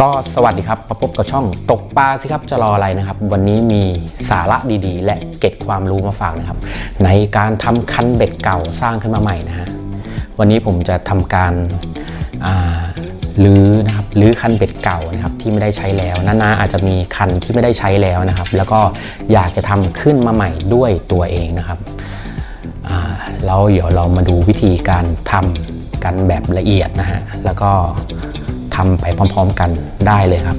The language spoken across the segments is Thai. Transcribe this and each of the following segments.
ก็สวัสดีครับมาพบกับช่องตกปลาสิครับจะรออะไรนะครับ วันนี้มีสาระดีๆ และเก็บความรู้มาฝากนะครับ ในการทำคันเบ็ดเก่าสร้างขึ้นมาใหม่นะฮะวันนี้ผมจะทำการลื้อนะครับลื้อคันเบ็ดเก่านะครับที่ไม่ได้ใช้แล้วนาๆอาจจะมีคันที่ไม่ได้ใช้แล้วนะครับ แล้วก็อยากจะทำขึ้นมาใหม่ด้วยตัวเองนะครับอ่าแล้วเดี๋ยวเรามาดูวิธีการทำกันแบบละเอียดนะฮะแล้วก็ ทำไปพร้อม ๆ กันได้เลยครับ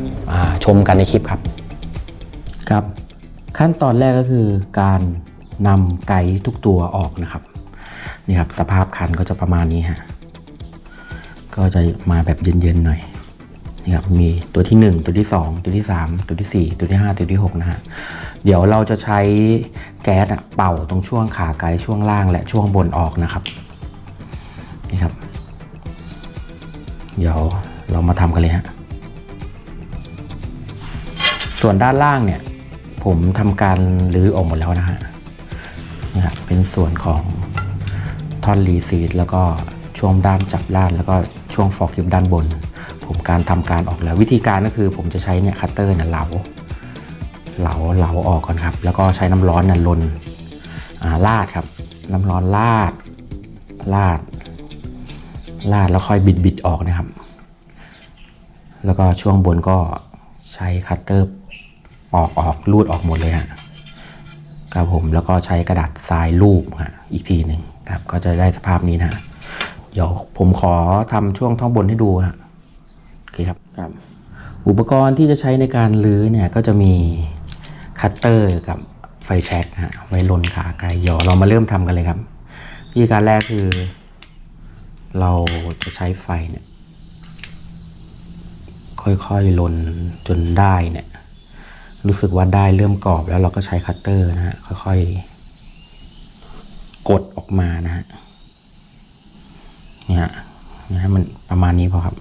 ชมกันในคลิปครับครับ ขั้นตอนแรกก็คือการนำไก่ทุกตัวออกนะครับนี่ครับสภาพคันก็จะประมาณนี้ฮะก็จะมาแบบเย็นๆหน่อยนี่ครับมีตัวที่ 1 ตัวที่ 2 ตัวที่ 3 ตัวทีสี่4 ตัวที่ 5 ตัวที่6นะฮะเดี๋ยวเราจะใช้แก๊สอะเป่าตรงช่วงขาไกช่วงล่างและช่วงบนออกนะครับนี่ครับ เดี๋ยว เรามาทำกันเลยฮะ ส่วนด้านล่างเนี่ย ผมทำการรื้อออกหมดแล้วนะฮะนี่ครับเป็นส่วนของท่อนรีซีดแล้วก็ช่วงด้ามจับด้านแล้วก็ช่วงฟอร์คลิปด้านบน ผมการทำการออกแล้ว วิธีการก็คือผมจะใช้เนี่ยคัตเตอร์เนี่ยเหลาเหลาเหลาออกก่อนครับ แล้วก็ใช้น้ำร้อนเนี่ยลนลาดครับ น้ำร้อนลาดลาดลาดแล้วค่อยบิดบิดออกนะครับ แล้วก็ช่วงบนก็ใช้คัตเตอร์ปอกออกรูดออกหมดเลยฮะครับผมแล้วก็ใช้กระดาษทรายรูปฮะอีกทีหนึ่งครับก็จะได้สภาพนี้นะฮะเดี๋ยวผมขอทำช่วงท่องบนให้ดูฮะโอเคครับครับ อุปกรณ์ที่จะใช้ในการลื้อเนี่ยก็จะมีคัตเตอร์กับไฟแช็กฮะไว้ลนขาไก่เดี๋ยวเรามาเริ่มทำกันเลยครับวิธีการแรกคือ เราจะใช้ไฟเนี่ย ค่อยๆลนจนได้เนี่ย รู้สึกว่าได้เริ่มกรอบแล้วเราก็ใช้คัตเตอร์นะฮะค่อยๆ กดออกมานะฮะเนี่ยฮะเนี่ยมันประมาณนี้พอครับ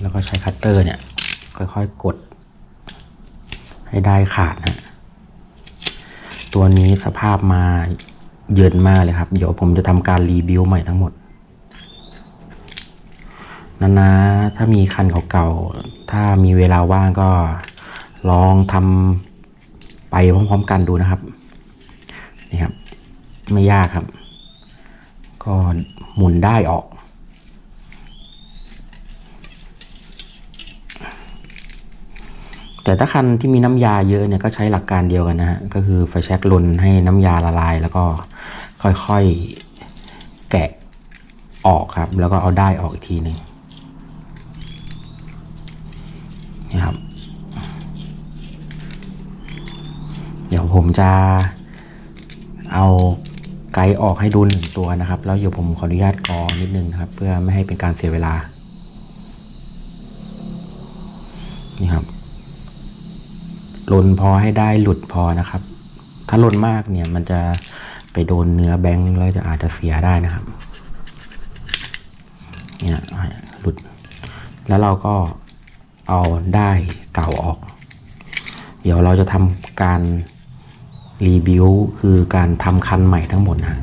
แล้วก็ใช้คัตเตอร์เนี่ย ค่อยๆ กด ให้ได้ขาดนะตัวนี้สภาพมาเยินมากเลยครับ เดี๋ยวผมจะทำการรีบิวใหม่ทั้งหมด นานะถ้ามีคันเก่าๆถ้ามีเวลาว่างก็ลองทำไปพร้อมๆกันดูนะครับนี่ครับ ไม่ยากครับ ก็หมุนได้ออกแต่ถ้าคันที่มีน้ำยาเยอะเนี่ยก็ใช้หลักการเดียวกันนะฮะก็คือไฟแช็กลนให้น้ำยาละลาย แล้วก็ค่อยๆแกะออกครับ แล้วก็เอาได้ออกอีกทีหนึ่ง นี่ครับ เดี๋ยวผมจะเอาไกด์ออกให้ดูหนึ่งตัวนะครับ แล้วเดี๋ยวผมขออนุญาตกรอนิดนึงครับ เพื่อไม่ให้เป็นการเสียเวลา นี่ครับลนพอให้ได้หลุดพอนะครับ ถ้าลนมากเนี่ยมันจะไปโดนเนื้อแบงค์แล้วจะอาจจะเสียได้นะครับ เนี่ยหลุด แล้วเราก็ เอาได้เก่าออก เดี๋ยวเราจะทำการรีวิวคือการทำคันใหม่ทั้งหมดนะ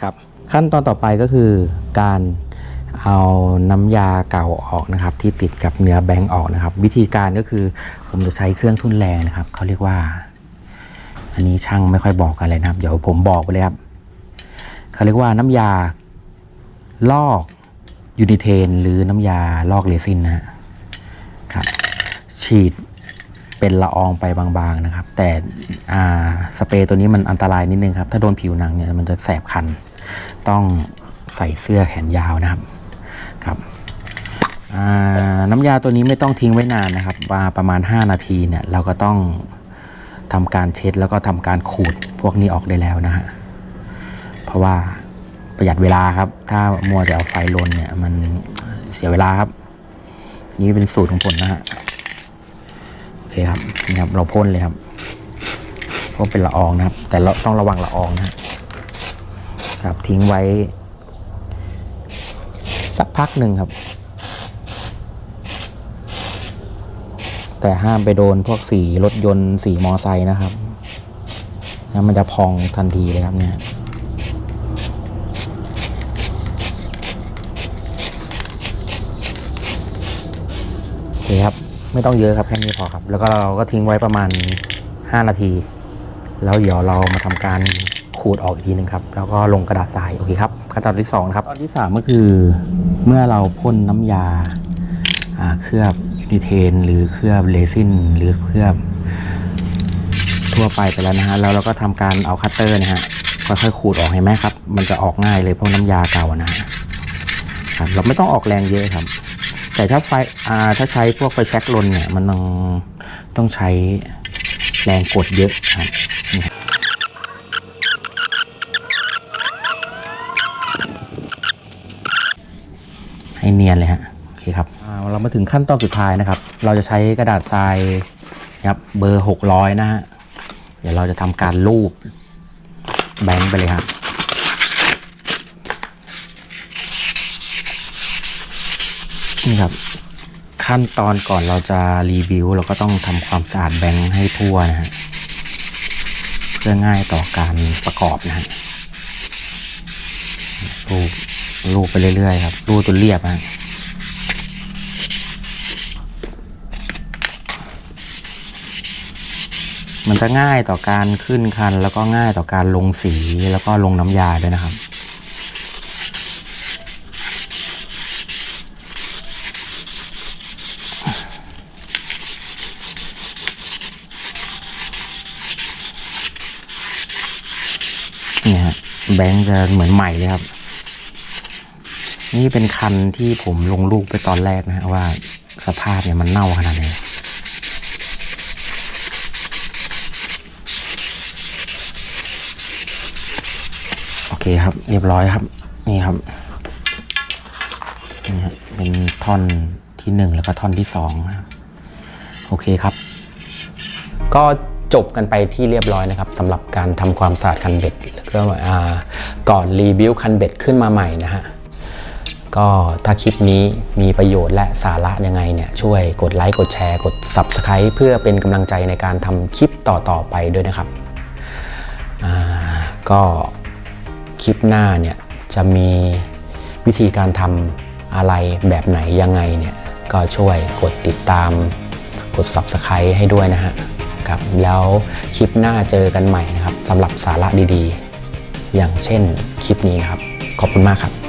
ครับ ขั้นตอนต่อไปก็คือการเอาน้ำยาเก่าออกนะครับ ที่ติดกับเนื้อแบงค์ออกนะครับ วิธีการก็คือผมจะใช้เครื่องทุ่นแรงนะครับเขาเรียกว่า อันนี้ช่างไม่ค่อยบอกกันเลยนะครับ เดี๋ยวผมบอกไปเลยครับเขาเรียกว่าน้ำยาลอกยูนิเทน หรือน้ำยาลอกเรซินนะครับ ฉีดเป็นละอองไปบางๆนะครับ แต่สเปรย์ตัวนี้มันอันตรายนิดนึงครับ ถ้าโดนผิวหนังเนี่ยมันจะแสบคัน ต้องใส่เสื้อแขนยาวนะครับครับน้ำยาตัวนี้ไม่ต้องทิ้งไว้นานนะครับว่าประมาณ 5 นาทีเนี่ยเราก็ต้องทำการเช็ดแล้วก็ทำการขูดพวกนี้ออกได้แล้วนะฮะเพราะว่าประหยัดเวลาครับ ถ้ามัวแต่เอาไฟลนเนี่ยมันเสียเวลาครับ นี่เป็นสูตรของผมนะฮะโอเคครับนี่ครับเราพ่นเลยครับเพราะเป็นละอองนะครับ แต่เราต้องระวังละอองนะฮะ ครับทิ้งไว้ สักพักหนึ่งครับ แต่ห้ามไปโดนพวกสีรถยนต์สีมอไซค์นะครับแล้วมันจะพองทันทีเลยครับเนี่ยโอเคครับ ไม่ต้องเยอะครับแค่นี้พอครับ แล้วก็เราก็ทิ้งไว้ประมาณ 5 นาที แล้วเดี๋ยวเรามาทำการ ขูดออกอีกทีหนึ่งครับ แล้วก็ลงกระดาษทรายโอเคครับขั้นตอนที่2นะครับตอนที่ 3 ก็คือเมื่อเราพ่นน้ำยาอ่าเคลือบยูนิเทน หรือเคลือบเรซินหรือเคลือบ ทั่วไปไปแล้วนะฮะแล้วเราก็ทำการเอาคัตเตอร์นะฮะค่อยๆขูดออกเห็นไหมครับ มันจะออกง่ายเลยเพราะน้ำยาเก่านะฮะครับเราไม่ต้องออกแรงเยอะครับ แต่ถ้าไฟอ่าถ้าใช้พวกไฟแช็กลนเนี่ย มันต้องต้องใช้แรงกดเยอะครับนี่ครับให้ เนียนเลยฮะโอเคครับเรามาถึงขั้นตอนสุดท้ายนะครับ เราจะใช้กระดาษทรายครับเบอร์หกร้อยนะฮะเดี๋ยวเราจะทำการรูปแบงค์ไปเลยครับนี่ครับ ขั้นตอนก่อนเราจะรีวิวเราก็ต้องทำความสะอาดแบงค์ให้ทั่วนะฮะเพื่อง่ายต่อการประกอบนะฮะรูป รูปไปเรื่อยๆครับรูปจนเรียบฮะมันจะง่ายต่อการขึ้นคัน แล้วก็ง่ายต่อการลงสีแล้วก็ลงน้ำยาด้วยนะครับเนี่ฮะแบงค์จะเหมือนใหม่เลยครับ นี่เป็นคันที่ผมลงรูปไปตอนแรกนะฮะว่าสภาพเนี่ยมันเน่าขนาดไหนโอเคครับ เรียบร้อยครับ นี่ครับนี่ฮะเป็นท่อนที่หนึ่งแล้วก็ท่อนที่สองนะครับโอเคครับ ก็จบกันไปที่เรียบร้อยนะครับสำหรับการทำความสะอาดคันเบ็ดแล้วก็อ่าก่อนรีบิวคันเบ็ดขึ้นมาใหม่นะฮะ ก็ถ้าคลิปนี้มีประโยชน์และสาระยังไงเนี่ยช่วยกดไลค์กดแชร์กด Subscribe เพื่อเป็นกำลังใจในการทำคลิปต่อๆไปด้วยนะครับก็คลิปหน้าเนี่ยจะมีวิธีการทำอะไรแบบไหนยังไงเนี่ยก็ช่วยกดติดตามกด Subscribe ให้ด้วยนะฮะครับแล้วคลิปหน้าเจอกันใหม่นะครับสำหรับสาระดีๆ อย่างเช่นคลิปนี้นะครับ ขอบคุณมากครับ